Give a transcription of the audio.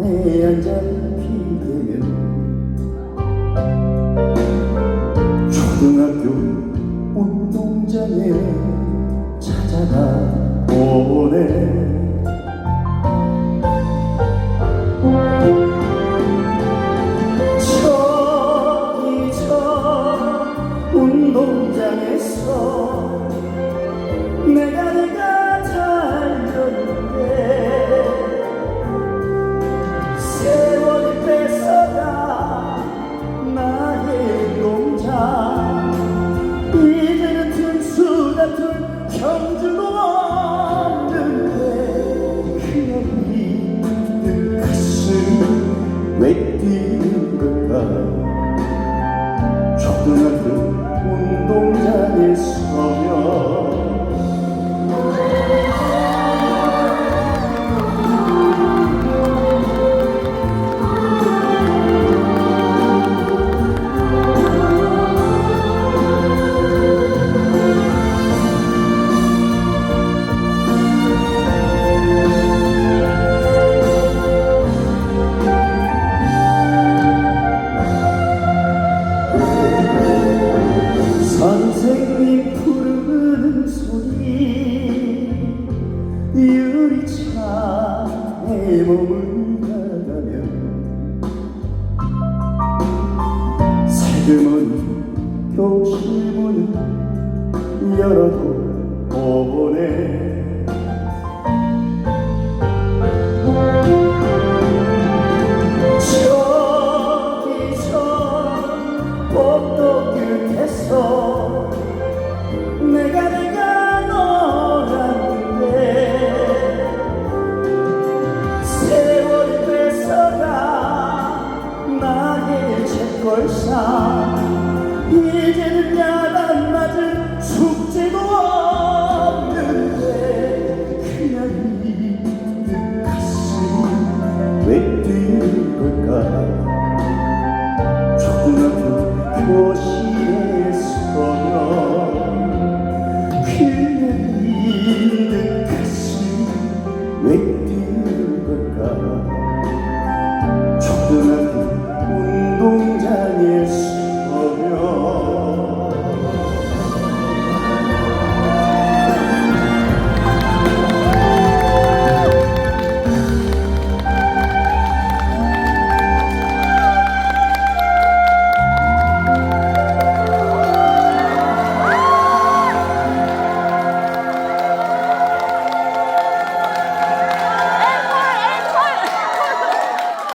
내 안전 피드는 preço. 머물다가면 세금은 교실문을 열어도 보내 저기서 복도 끝에서 나의 책걸상. 이제는